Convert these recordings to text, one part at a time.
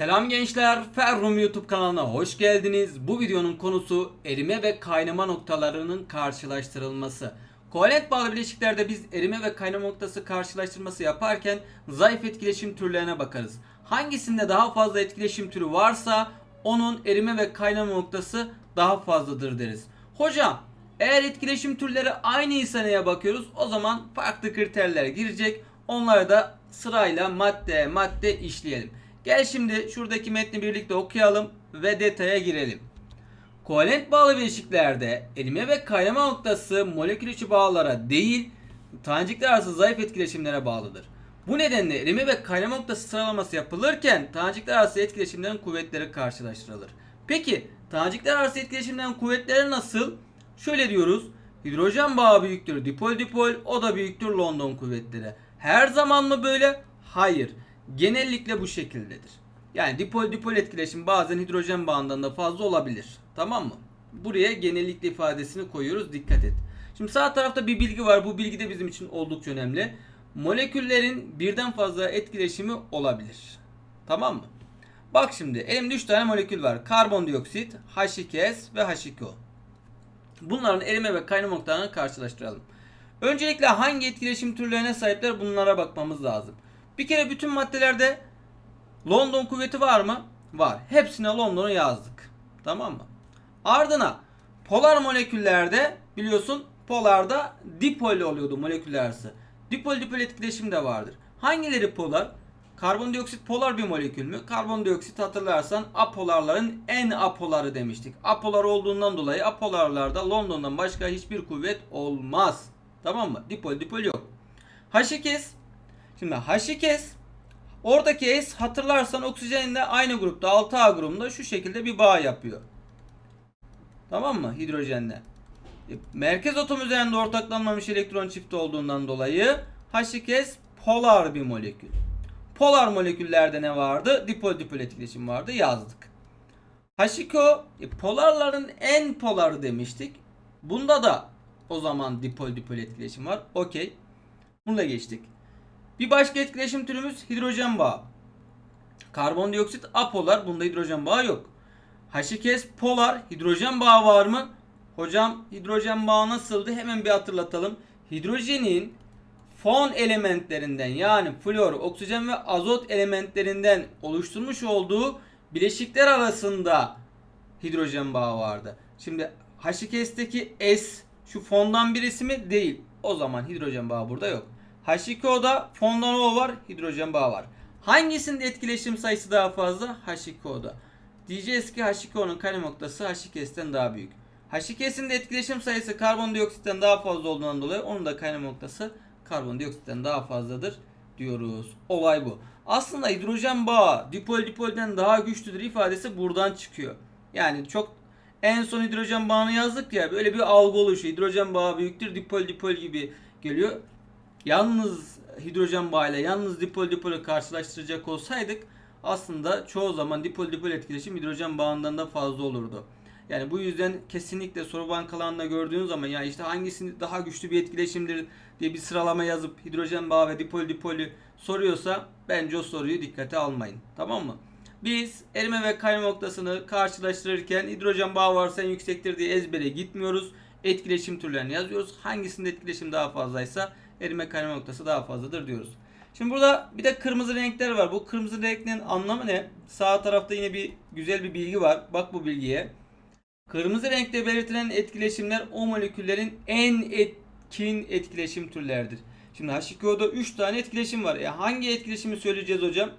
Selam gençler, Ferrum YouTube kanalına hoş geldiniz. Bu videonun konusu erime ve kaynama noktalarının karşılaştırılması. Kovalent bağlı bileşiklerde biz erime ve kaynama noktası karşılaştırması yaparken zayıf etkileşim türlerine bakarız. Hangisinde daha fazla etkileşim türü varsa onun erime ve kaynama noktası daha fazladır deriz. Hocam eğer etkileşim türleri aynıysa neye bakıyoruz? O zaman farklı kriterler girecek. Onları da sırayla madde madde işleyelim. Gel şimdi şuradaki metni birlikte okuyalım ve detaya girelim. Kovalent bağlı bileşiklerde erime ve kaynama noktası molekül içi bağlara değil, tanecikler arası zayıf etkileşimlere bağlıdır. Bu nedenle erime ve kaynama noktası sıralaması yapılırken tanecikler arası etkileşimlerin kuvvetleri karşılaştırılır. Peki tanecikler arası etkileşimlerin kuvvetleri nasıl? Şöyle diyoruz. Hidrojen bağı büyüktür dipol dipol o da büyüktür London kuvvetleri. Her zaman mı böyle? Hayır. Genellikle bu şekildedir. Yani dipol dipol etkileşim bazen hidrojen bağından da fazla olabilir. Tamam mı? Buraya genellikle ifadesini koyuyoruz. Dikkat et. Şimdi sağ tarafta bir bilgi var. Bu bilgi de bizim için oldukça önemli. Moleküllerin birden fazla etkileşimi olabilir. Tamam mı? Bak şimdi elimde 3 tane molekül var. Karbondioksit, H2S ve H2O. Bunların erime ve kaynama noktalarını karşılaştıralım. Öncelikle hangi etkileşim türlerine sahipler bunlara bakmamız lazım. Bir kere bütün maddelerde London kuvveti var mı? Var. Hepsine London'u yazdık. Tamam mı? Ardına polar moleküllerde biliyorsun polarda dipol oluyordu moleküller. Dipol dipol etkileşim de vardır. Hangileri polar? Karbondioksit polar bir molekül mü? Karbondioksit hatırlarsan apolarların en apoları demiştik. Apolar olduğundan dolayı apolarlarda London'dan başka hiçbir kuvvet olmaz. Tamam mı? Dipol dipol yok. H2S Şimdi H2S oradaki S hatırlarsan oksijenle aynı grupta 6A grubunda şu şekilde bir bağ yapıyor. Tamam mı? Hidrojenle. E, Merkez atom üzerinde ortaklanmamış elektron çifti olduğundan dolayı H2S polar bir molekül. Polar moleküllerde ne vardı? Dipol dipol etkileşim vardı. Yazdık. H2O e, polarların en poları demiştik. Bunda da o zaman dipol dipol etkileşim var. Okey. Bunu da geçtik. Bir başka etkileşim türümüz hidrojen bağı. Karbondioksit apolar. Bunda hidrojen bağı yok. H2S polar. Hidrojen bağı var mı? Hocam hidrojen bağı nasıldı? Hemen bir hatırlatalım. Hidrojenin fon elementlerinden yani flor, oksijen ve azot elementlerinden oluşturmuş olduğu bileşikler arasında hidrojen bağı vardı. Şimdi H2S'teki S şu fondan birisi mi? Değil. O zaman hidrojen bağı burada yok. H2O'da fondan O var, hidrojen bağı var. Hangisinde etkileşim sayısı daha fazla? H2O'da. Diyeceğiz ki H2O'nun kare noktası H2S'ten daha büyük. H2S'in de etkileşim sayısı karbondioksitten daha fazla olduğundan dolayı onun da kaynağı noktası karbondioksitten daha fazladır diyoruz. Olay bu. Aslında hidrojen bağı dipol dipolden daha güçlüdür ifadesi buradan çıkıyor. Yani çok en son hidrojen bağını yazdık ya böyle bir algı oluşuyor. Hidrojen bağı büyüktür dipol dipol gibi geliyor. Yalnız hidrojen bağıyla yalnız dipol dipolü karşılaştıracak olsaydık aslında çoğu zaman dipol dipol etkileşim hidrojen bağından da fazla olurdu. Yani bu yüzden kesinlikle soru bankalarında gördüğün zaman ya işte hangisini daha güçlü bir etkileşimdir diye bir sıralama yazıp hidrojen bağı ve dipol dipolü soruyorsa bence o soruyu dikkate almayın. Tamam mı? Biz erime ve kaynama noktasını karşılaştırırken hidrojen bağı varsa en yüksektir diye ezbere gitmiyoruz. Etkileşim türlerini yazıyoruz. Hangisinde etkileşim daha fazlaysa erime kaynama noktası daha fazladır diyoruz. Şimdi burada bir de kırmızı renkler var. Bu kırmızı renklerin anlamı ne? Sağ tarafta yine bir güzel bir bilgi var. Bak bu bilgiye. Kırmızı renkte belirtilen etkileşimler o moleküllerin en etkin etkileşim türleridir. Şimdi H2O'da 3 tane etkileşim var. E hangi etkileşimi söyleyeceğiz hocam?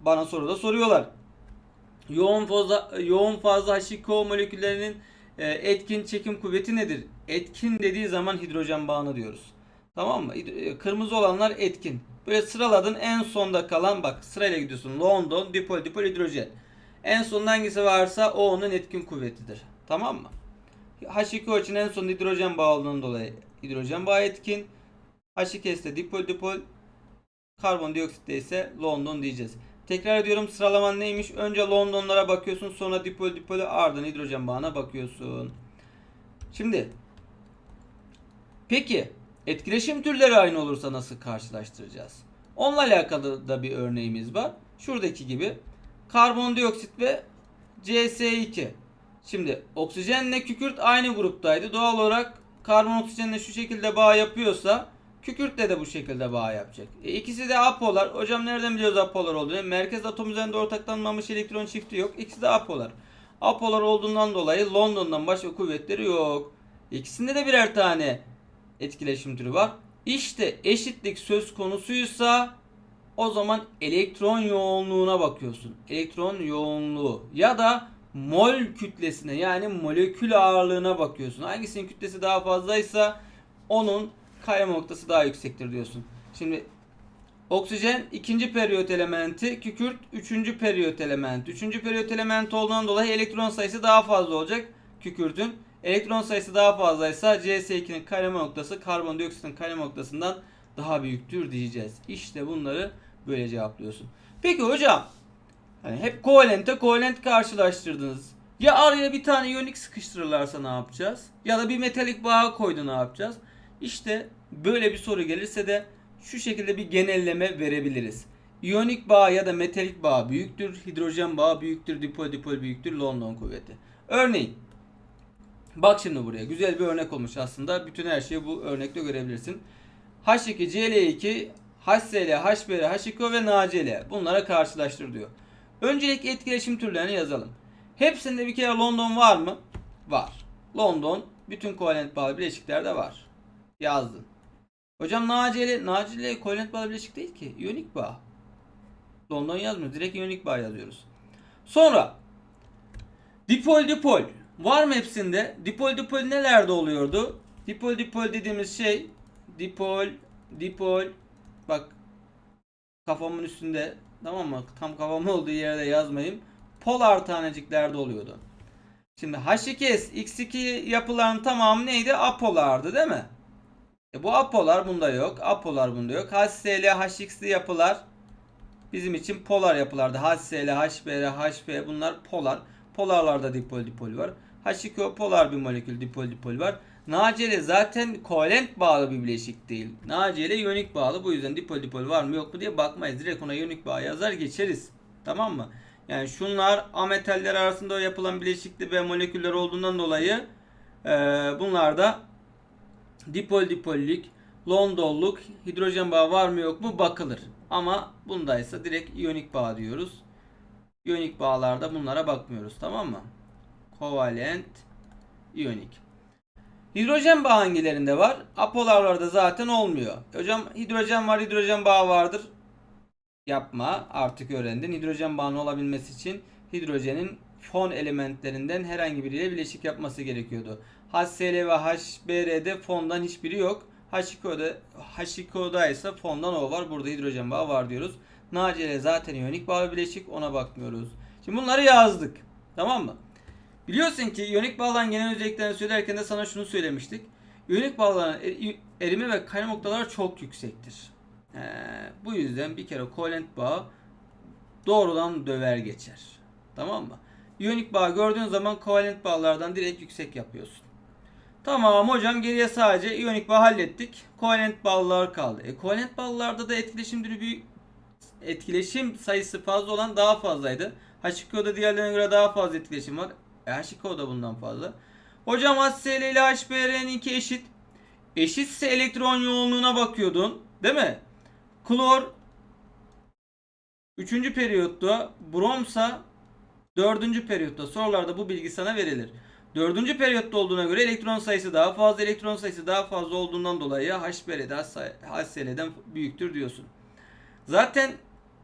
Bana soruda soruyorlar. Yoğun fazla yoğun fazla H2O moleküllerinin e, etkin çekim kuvveti nedir? Etkin dediği zaman hidrojen bağını diyoruz. Tamam mı? Hid- Kırmızı olanlar etkin. Böyle sıraladın en sonda kalan bak sırayla gidiyorsun. London, dipol, dipol, hidrojen. En sonunda hangisi varsa o onun etkin kuvvetidir. Tamam mı? H2O için en son hidrojen bağı olduğundan dolayı hidrojen bağı etkin. H2S'te dipol dipol. Karbondioksitte ise London diyeceğiz. Tekrar ediyorum sıralaman neymiş? Önce Londonlara bakıyorsun sonra dipol dipolü ardından hidrojen bağına bakıyorsun. Şimdi peki etkileşim türleri aynı olursa nasıl karşılaştıracağız? Onunla alakalı da bir örneğimiz var. Şuradaki gibi karbondioksit ve CS2. Şimdi oksijenle kükürt aynı gruptaydı. Doğal olarak karbon oksijenle şu şekilde bağ yapıyorsa kükürtle de bu şekilde bağ yapacak. E ikisi de apolar. Hocam nereden biliyoruz apolar olduğunu? Merkez atom üzerinde ortaklanmamış elektron çifti yok. İkisi de apolar. Apolar olduğundan dolayı London'dan başka kuvvetleri yok. İkisinde de birer tane etkileşim türü var. İşte eşitlik söz konusuysa o zaman elektron yoğunluğuna bakıyorsun. Elektron yoğunluğu ya da mol kütlesine yani molekül ağırlığına bakıyorsun. Hangisinin kütlesi daha fazlaysa onun kaynama noktası daha yüksektir diyorsun. Şimdi oksijen ikinci periyot elementi, kükürt üçüncü periyot elementi. Üçüncü periyot elementi olduğundan dolayı elektron sayısı daha fazla olacak kükürtün. Elektron sayısı daha fazlaysa CS2'nin kaynama noktası karbondioksitin kaynama noktasından daha büyüktür diyeceğiz. İşte bunları böyle cevaplıyorsun. Peki hocam hani hep kovalente kovalent karşılaştırdınız. Ya araya bir tane iyonik sıkıştırırlarsa ne yapacağız? Ya da bir metalik bağ koydu ne yapacağız? İşte böyle bir soru gelirse de şu şekilde bir genelleme verebiliriz. İyonik bağ ya da metalik bağ büyüktür, hidrojen bağı büyüktür, dipol dipol büyüktür, London kuvveti. Örneğin Bak şimdi buraya. Güzel bir örnek olmuş aslında. Bütün her şeyi bu örnekte görebilirsin. H2, Cl2, HCl, HBr, H2O ve NaCl. Bunlara karşılaştır diyor. Öncelikle etkileşim türlerini yazalım. Hepsinde bir kere London var mı? Var. London bütün kovalent bağlı bileşiklerde var. Yazdın. Hocam NaCl, NaCl kovalent bağlı bileşik değil ki. İyonik bağ. London yazmıyoruz. Direkt iyonik bağ yazıyoruz. Sonra dipol dipol. Var mı hepsinde? Dipol dipol nelerde oluyordu? Dipol dipol dediğimiz şey dipol dipol bak kafamın üstünde tamam mı? Tam kafamın olduğu yerde yazmayayım. Polar taneciklerde oluyordu. Şimdi H2S X2 yapıların tamamı neydi? Apolardı değil mi? E bu apolar bunda yok. Apolar bunda yok. HCl, HX'li yapılar bizim için polar yapılardı. HCl, HBr, HP bunlar polar. Polarlarda dipol dipol var. H2O polar bir molekül dipol dipol var. NaCl zaten kovalent bağlı bir bileşik değil. NaCl iyonik bağlı. Bu yüzden dipol dipol var mı yok mu diye bakmayız. Direkt ona iyonik bağ yazar geçeriz. Tamam mı? Yani şunlar ametaller arasında yapılan bileşikli ve moleküller olduğundan dolayı e, bunlar da dipol dipollik, Londonluk, hidrojen bağı var mı yok mu bakılır. Ama bundaysa direkt iyonik bağ diyoruz. İyonik bağlarda bunlara bakmıyoruz tamam mı? Kovalent, iyonik. Hidrojen bağı hangilerinde var? Apolarlarda zaten olmuyor. Hocam hidrojen var, hidrojen bağı vardır. Yapma artık öğrendin. Hidrojen bağının olabilmesi için hidrojenin fon elementlerinden herhangi biriyle bileşik yapması gerekiyordu. HCl ve HBr'de fondan hiçbiri yok. H2O'da, H2O'da ise fondan O var. Burada hidrojen bağı var diyoruz. NaCl zaten iyonik bağlı bileşik ona bakmıyoruz. Şimdi bunları yazdık. Tamam mı? Biliyorsun ki iyonik bağların genel özelliklerini söylerken de sana şunu söylemiştik. İyonik bağların er- erime ve kaynama noktaları çok yüksektir. Ee, bu yüzden bir kere kovalent bağı doğrudan döver geçer. Tamam mı? İyonik bağ gördüğün zaman kovalent bağlardan direkt yüksek yapıyorsun. Tamam hocam geriye sadece iyonik bağ hallettik. Kovalent bağlar kaldı. E kovalent bağlarda da etkileşim büyük etkileşim sayısı fazla olan daha fazlaydı. H2O'da diğerlerine göre daha fazla etkileşim var. E H2O da bundan fazla. Hocam HCl ile HBr'ninki eşit. Eşitse elektron yoğunluğuna bakıyordun. Değil mi? Klor 3. periyotta, bromsa 4. periyotta. Sorularda bu bilgi sana verilir. 4. periyotta olduğuna göre elektron sayısı daha fazla, elektron sayısı daha fazla olduğundan dolayı HBr'de HCl'den büyüktür diyorsun. Zaten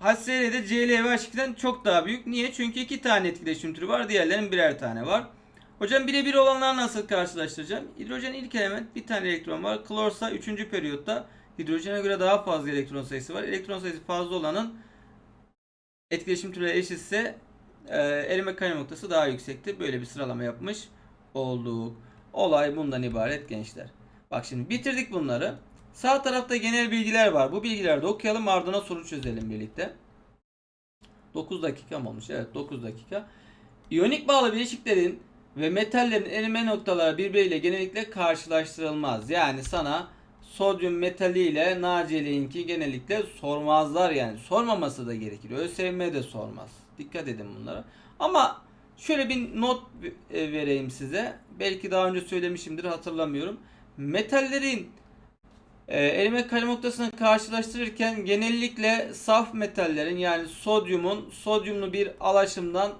HCl'de Cl ve H2'den çok daha büyük. Niye? Çünkü iki tane etkileşim türü var. Diğerlerinin birer tane var. Hocam birebir olanlar nasıl karşılaştıracağım? Hidrojen ilk element bir tane elektron var. Klorsa 3. periyotta hidrojene göre daha fazla elektron sayısı var. Elektron sayısı fazla olanın etkileşim türleri eşitse e, erime kaynama noktası daha yüksektir. Böyle bir sıralama yapmış olduk. Olay bundan ibaret gençler. Bak şimdi bitirdik bunları. Sağ tarafta genel bilgiler var. Bu bilgileri de okuyalım ardına soru çözelim birlikte. 9 dakika mı olmuş? Evet 9 dakika. İyonik bağlı bileşiklerin ve metallerin erime noktaları birbiriyle genellikle karşılaştırılmaz. Yani sana sodyum metali ile NaCl'inki genellikle sormazlar yani. Sormaması da gerekir. ÖSYM de sormaz. Dikkat edin bunlara. Ama şöyle bir not vereyim size. Belki daha önce söylemişimdir hatırlamıyorum. Metallerin e, erime kalem noktasını karşılaştırırken genellikle saf metallerin yani sodyumun sodyumlu bir alaşımdan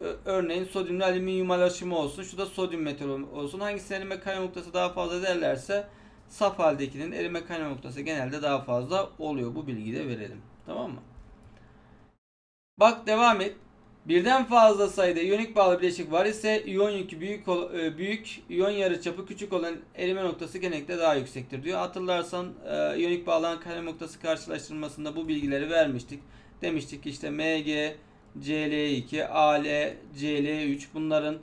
Ö- Örneğin sodyumlu alüminyum alaşımı olsun. Şu da sodyum metal olsun. Hangisinin erime kayma noktası daha fazla derlerse saf haldekinin erime kayma noktası genelde daha fazla oluyor. Bu bilgiyi de verelim. Tamam mı? Bak devam et. Birden fazla sayıda iyonik bağlı bileşik var ise iyon yükü büyük e, büyük, iyon yarıçapı küçük olan erime noktası genellikle daha yüksektir diyor. Hatırlarsan e, iyonik bağlanan kalem noktası karşılaştırmasında bu bilgileri vermiştik. Demiştik işte Mg, CL2, AL, CL3 bunların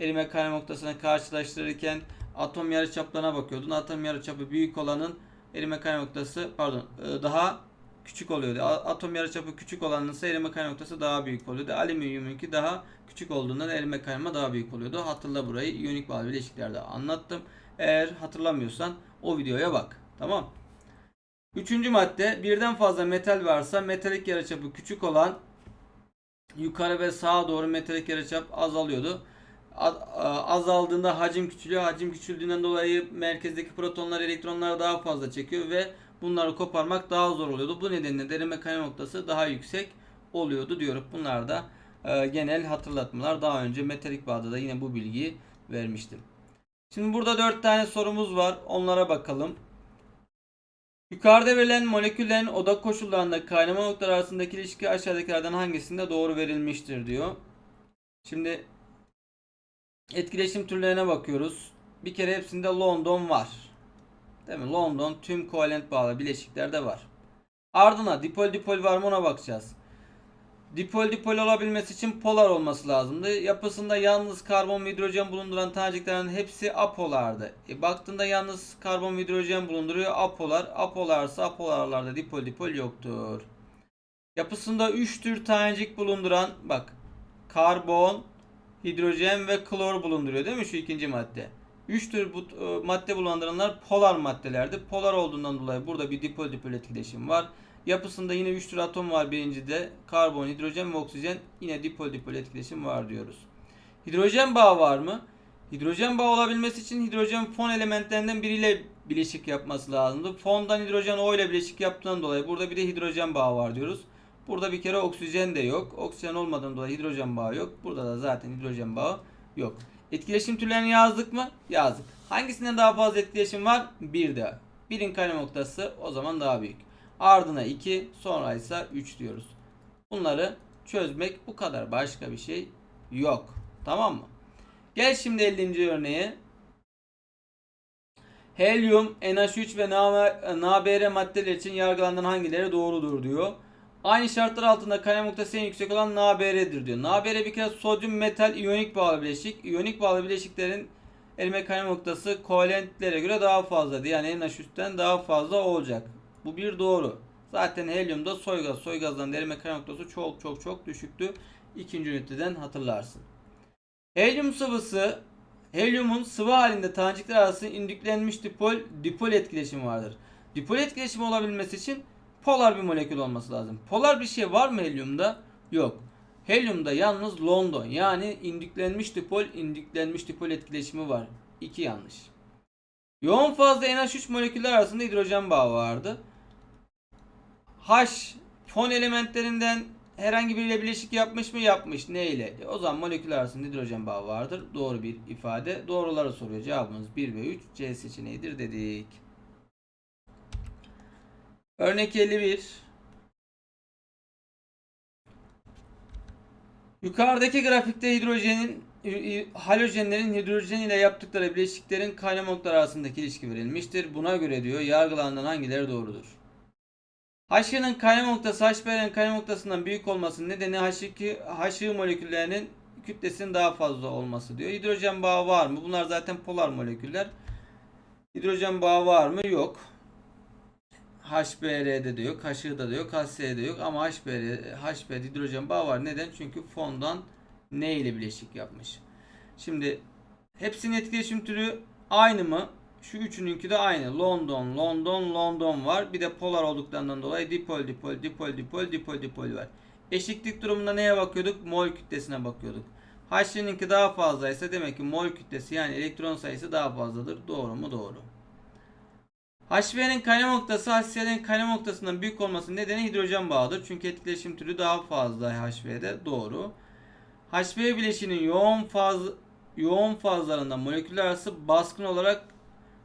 erime kayma noktasına karşılaştırırken atom yarıçaplarına bakıyordun. Atom yarıçapı büyük olanın erime kayma noktası pardon e, daha küçük oluyordu. Atom yarıçapı küçük olanın ise erime kayma noktası daha büyük oluyordu. Alüminyumunki daha küçük olduğundan erime kayma daha büyük oluyordu. Hatırla burayı iyonik bağlı bileşiklerde anlattım. Eğer hatırlamıyorsan o videoya bak. Tamam. Üçüncü madde birden fazla metal varsa metalik yarıçapı küçük olan yukarı ve sağa doğru metalik yarıçap azalıyordu. Azaldığında hacim küçülüyor. Hacim küçüldüğünden dolayı merkezdeki protonlar elektronları daha fazla çekiyor ve bunları koparmak daha zor oluyordu. Bu nedenle derime kayma noktası daha yüksek oluyordu diyoruz. Bunlar da e, genel hatırlatmalar. Daha önce metalik bağda da yine bu bilgiyi vermiştim. Şimdi burada 4 tane sorumuz var. Onlara bakalım. Yukarıda verilen moleküllerin oda koşullarında kaynama noktaları arasındaki ilişki aşağıdakilerden hangisinde doğru verilmiştir diyor. Şimdi etkileşim türlerine bakıyoruz. Bir kere hepsinde London var. Değil mi? London tüm kovalent bağlı bileşiklerde var. Ardına dipol dipol var mı ona bakacağız. Dipol dipol olabilmesi için polar olması lazımdı. Yapısında yalnız karbon ve hidrojen bulunduran taneciklerin hepsi apolardı. E baktığında yalnız karbon ve hidrojen bulunduruyor apolar. Apolarsa apolarlarda dipol dipol yoktur. Yapısında 3 tür tanecik bulunduran bak karbon, hidrojen ve klor bulunduruyor değil mi şu ikinci madde? 3 tür bu, e, madde bulunduranlar polar maddelerdi. Polar olduğundan dolayı burada bir dipol dipol etkileşim var. Yapısında yine 3 tür atom var birincide. Karbon, hidrojen ve oksijen yine dipol dipol etkileşim var diyoruz. Hidrojen bağı var mı? Hidrojen bağı olabilmesi için hidrojen fon elementlerinden biriyle bileşik yapması lazımdı. Fondan hidrojen O ile bileşik yaptığından dolayı burada bir de hidrojen bağı var diyoruz. Burada bir kere oksijen de yok. Oksijen olmadığından dolayı hidrojen bağı yok. Burada da zaten hidrojen bağı yok. Etkileşim türlerini yazdık mı? Yazdık. Hangisinden daha fazla etkileşim var? Bir de. Birin kare noktası o zaman daha büyük. Ardına 2 sonra ise 3 diyoruz. Bunları çözmek bu kadar. Başka bir şey yok. Tamam mı? Gel şimdi 50. örneğe. Helyum, NH3 ve NaBr maddeler için yargılanan hangileri doğrudur diyor. Aynı şartlar altında kare noktası en yüksek olan NaBr'dir diyor. NaBr bir kere sodyum metal iyonik bağlı bileşik. İyonik bağlı bileşiklerin erime kare noktası kovalentlere göre daha fazladır. Yani NH3'ten daha fazla olacak. Bu bir doğru. Zaten helyumda soy gaz, soy gazdan erime kare noktası çok çok çok düşüktü. İkinci üniteden hatırlarsın. Helyum sıvısı Helyumun sıvı halinde tanecikler arası indüklenmiş dipol dipol etkileşimi vardır. Dipol etkileşimi olabilmesi için polar bir molekül olması lazım. Polar bir şey var mı helyumda? Yok. Helyumda yalnız London yani indüklenmiş dipol indüklenmiş dipol etkileşimi var. İki yanlış. Yoğun fazla NH3 moleküller arasında hidrojen bağı vardı. H fon elementlerinden herhangi biriyle bileşik yapmış mı? Yapmış. Ne ile? E, o zaman moleküller arasında hidrojen bağı vardır. Doğru bir ifade. Doğruları soruyor. Cevabımız 1 ve 3 C seçeneğidir dedik. Örnek 51. Yukarıdaki grafikte hidrojenin halojenlerin hidrojen ile yaptıkları bileşiklerin kaynama noktaları arasındaki ilişki verilmiştir. Buna göre diyor yargılanan hangileri doğrudur? H'ın kaynama noktası HBr'nin kaynama noktasından büyük olmasının nedeni H2 H moleküllerinin kütlesinin daha fazla olması diyor. Hidrojen bağı var mı? Bunlar zaten polar moleküller. Hidrojen bağı var mı? Yok. HBr'de de yok, H'da da yok, HS'de de yok ama HBr, HBr hidrojen bağı var. Neden? Çünkü fondan ne ile bileşik yapmış. Şimdi hepsinin etkileşim türü aynı mı? Şu üçününki de aynı. London, London, London var. Bir de polar olduklarından dolayı dipol, dipol, dipol, dipol, dipol, dipol var. Eşitlik durumunda neye bakıyorduk? Mol kütlesine bakıyorduk. HC'ninki daha fazlaysa demek ki mol kütlesi yani elektron sayısı daha fazladır. Doğru mu? Doğru. HV'nin kaynama noktası HCl'nin kaynama noktasından büyük olmasının nedeni hidrojen bağıdır. Çünkü etkileşim türü daha fazla HV'de. Doğru. HV bileşiğinin yoğun faz yoğun fazlarında moleküller arası baskın olarak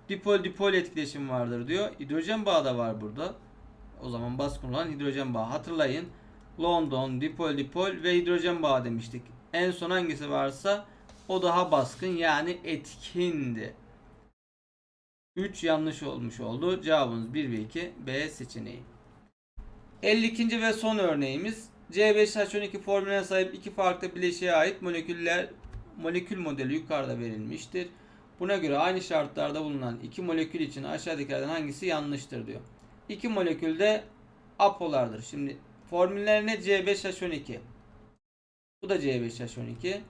dipol dipol etkileşim vardır diyor. Hidrojen bağı da var burada. O zaman baskın olan hidrojen bağı. Hatırlayın. London, dipol dipol ve hidrojen bağı demiştik. En son hangisi varsa o daha baskın yani etkindi. 3 yanlış olmuş oldu. Cevabımız 1 ve 2 B seçeneği. 52. ve son örneğimiz C5H12 formülüne sahip iki farklı bileşiğe ait moleküller molekül modeli yukarıda verilmiştir. Buna göre aynı şartlarda bulunan iki molekül için aşağıdakilerden hangisi yanlıştır diyor. İki molekül de apolardır. Şimdi formüller ne? C5H12. Bu da C5H12.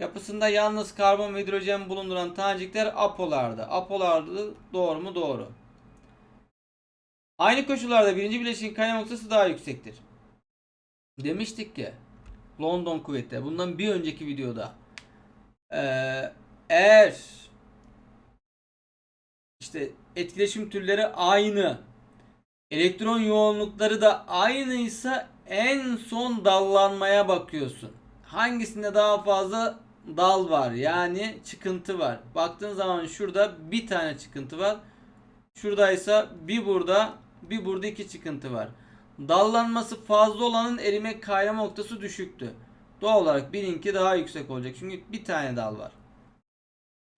Yapısında yalnız karbon ve hidrojen bulunduran tanecikler apolardı. Apolardı doğru mu? Doğru. Aynı koşullarda birinci bileşiğin kaynama noktası daha yüksektir. Demiştik ki London kuvvetleri bundan bir önceki videoda eee, eğer işte etkileşim türleri aynı elektron yoğunlukları da aynıysa en son dallanmaya bakıyorsun. Hangisinde daha fazla dal var yani çıkıntı var. Baktığın zaman şurada bir tane çıkıntı var. Şuradaysa bir burada bir burada iki çıkıntı var. Dallanması fazla olanın erime kaynama noktası düşüktü. Doğal olarak birinki daha yüksek olacak. Çünkü bir tane dal var.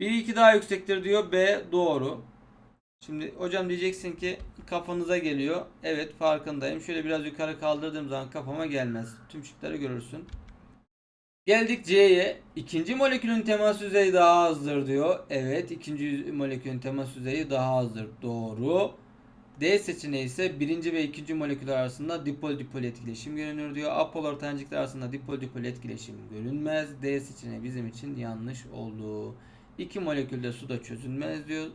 1 2 daha yüksektir diyor. B doğru. Şimdi hocam diyeceksin ki kafanıza geliyor. Evet farkındayım. Şöyle biraz yukarı kaldırdığım zaman kafama gelmez. Tüm şıkları görürsün. Geldik C'ye. İkinci molekülün temas yüzeyi daha azdır diyor. Evet ikinci molekülün temas yüzeyi daha azdır. Doğru. D seçeneği ise birinci ve ikinci moleküller arasında dipol dipol etkileşim görünür diyor. Apolar tanecikler arasında dipol dipol etkileşim görünmez. D seçeneği bizim için yanlış oldu. İki molekülde suda çözünmez diyor.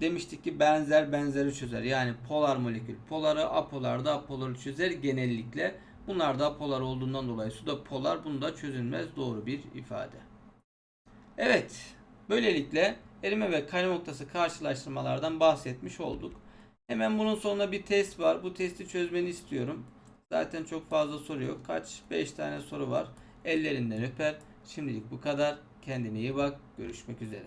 Demiştik ki benzer benzeri çözer. Yani polar molekül poları, apolar da apoları çözer genellikle. Bunlar da polar olduğundan dolayı suda polar, bunda çözülmez doğru bir ifade. Evet, böylelikle erime ve kaynama noktası karşılaştırmalardan bahsetmiş olduk. Hemen bunun sonunda bir test var. Bu testi çözmeni istiyorum. Zaten çok fazla soru yok. Kaç? 5 tane soru var. Ellerinden öper. Şimdilik bu kadar. Kendine iyi bak. Görüşmek üzere.